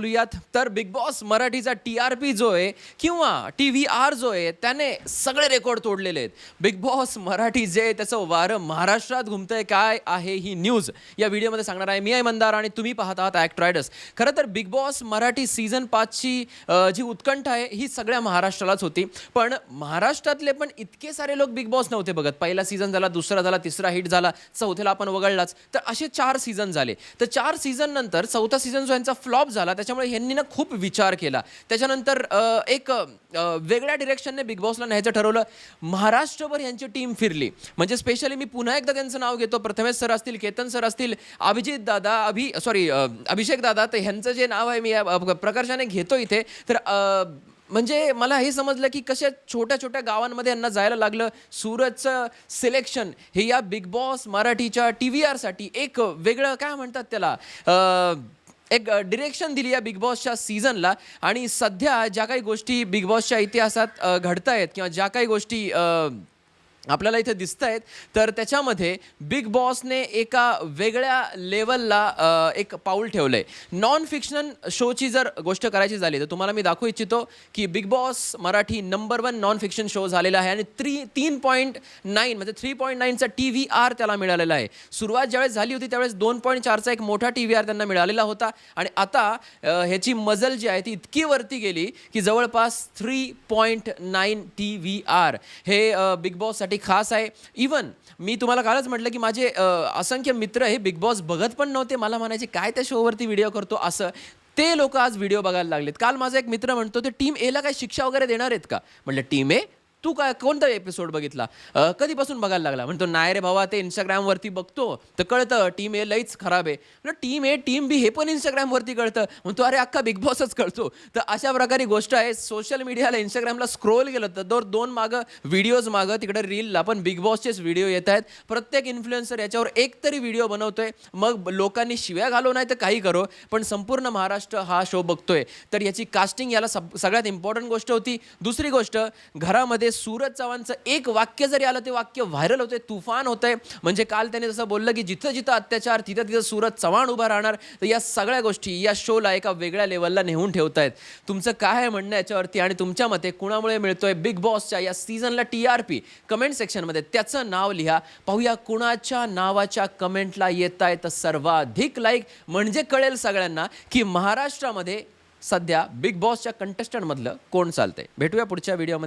बोलूयात. तर Bigg Boss मराठीचा टी आर पी जो आहे किंवा टी व्ही आर जो आहे त्याने सगळे रेकॉर्ड तोडलेले आहेत. बिग बॉस मराठी जे आहे, त्याचं वारं महाराष्ट्रात घुमतंय. काय आहे ही न्यूज या व्हिडिओमध्ये सांगणार आहे मी आहे मंदार आणि तुम्ही पाहत आहात ॲक्ट रायडर्स खरं तर बिग बॉस मराठी सीझन पाचची जी उत्कंठा आहे ही सगळ्या महाराष्ट्रालाच होती. पण महाराष्ट्रातले पण इतके सारे लोक बिग बॉस नव्हते बघत. पहिला सीझन झाला दुसरा झाला तिसरा हिट झाला चौथ्याला आपण वगळलाच. तर असे चार सीझन झाले. तर चार सीझन नंतर चौथा सीझन जो यांचा फ्लॉप झाला त्याच्या त्याच्यामुळे ह्यांनी ना खूप विचार केला. त्याच्यानंतर एक वेगळ्या डिरेक्शनने बिग बॉसला न्यायचं ठरवलं. महाराष्ट्रभर यांची टीम फिरली. म्हणजे स्पेशली मी पुन्हा एकदा त्यांचं नाव घेतो. प्रथमेश सर असतील केतन सर असतील अभिजित दादा अभि सॉरी अभिषेक दादा तर ह्यांचं जे नाव आहे मी या, प्रकर्षाने घेतो इथे. तर म्हणजे मला हे समजलं की कशा छोट्या छोट्या गावांमध्ये यांना जायला लागलं. सूरजचं सिलेक्शन हे या बिग बॉस मराठीच्या टी व्ही आरसाठी एक वेगळं काय म्हणतात त्याला एक डिरेक्शन दिली या बिग बॉसच्या सीझनला आणि सध्या ज्या काही गोष्टी बिग बॉसच्या इतिहासात अ, घडतायत किंवा ज्या काही गोष्टी आपल्याला इथे दिसत आहेत तर त्याच्यामध्ये बिग बॉसने एका वेगळ्या लेवलला एक पाऊल ठेवलं आहे नॉन फिक्शन शोची जर गोष्ट करायची झाली तर तुम्हाला मी दाखवू इच्छितो की Bigg Boss Marathi number one non fiction show झालेला आहे आणि थ्री तीन पॉईंट नाईन म्हणजे थ्री पॉईंट नाईनचा टी व्ही आर त्याला मिळालेला आहे. सुरुवात ज्यावेळेस झाली होती त्यावेळेस दोन पॉईंट चारचा एक मोठा टी व्ही आर त्यांना मिळालेला होता. आणि आता ह्याची मजल जी आहे ती इतकी वरती गेली की जवळपास three point nine T V R हे बिग बॉससाठी खास आहे. इवन मी तुम्हाला कालच म्हटलं की माझे असंख्य मित्र हे बिग बॉस बघत पण नव्हते. मला म्हणायचे काय त्या शोवरती व्हिडिओ करतो? असं. ते लोक आज व्हिडिओ बघायला लागलेत. काल माझा एक मित्र म्हणतो ते टीम एला काय शिक्षा वगैरे देणार आहेत का? म्हटलं टीम ए तू काय कोणता एपिसोड बघितला? कधीपासून बघायला लागला? म्हणतो नाही रे भावा ते इंस्टाग्रामवरती बघतो. तर कळतं टीम ए लईच खराब आहे. टीम ए टीम बी हे पण इंस्टाग्रामवरती कळतं. म्हणतो अरे अख्खा बिग बॉसच कळतो. तर अशा प्रकारे गोष्ट आहे. सोशल मीडियाला इंस्टाग्रामला स्क्रोल केलं तर दर दोन मागं व्हिडिओज मागं तिकडे रीलला पण बिग बॉसचेच व्हिडिओ येत आहेत. प्रत्येक इन्फ्लुएन्सर याच्यावर एक तरी व्हिडिओ बनवतोय. मग लोकांनी शिव्या घालू नाही तर काही करो. पण संपूर्ण महाराष्ट्र हा शो बघतोय. तर याची कास्टिंग याला सब सगळ्यात इम्पॉर्टंट गोष्ट होती. दुसरी गोष्ट घरामध्ये सूरज चव्हाणचं एक वाक्य जरी आलं ते वाक्य व्हायरल होतंय तुफान होतंय. म्हणजे काल त्याने जसं बोललं की जिथं जिथं अत्याचार तिथं तिथं सूरज चव्हाण उभा राहणार. तर या सगळ्या गोष्टी या शोला एका वेगळ्या लेवलला नेऊन ठेवतायत. तुमचं काय आहे म्हणणं याच्यावरती आणि तुमच्या मते कुणामुळे मिळतोय बिग बॉसच्या या सीझनला टी आर पी कमेंट सेक्शनमध्ये त्याचं नाव लिहा. पाहूया कुणाच्या नावाच्या कमेंटला येत तर सर्वाधिक लाईक म्हणजे कळेल सगळ्यांना की महाराष्ट्रामध्ये सध्या बिग बॉसच्या कंटेस्टंटमधलं कोण चालतंय. भेटूया पुढच्या व्हिडिओमध्ये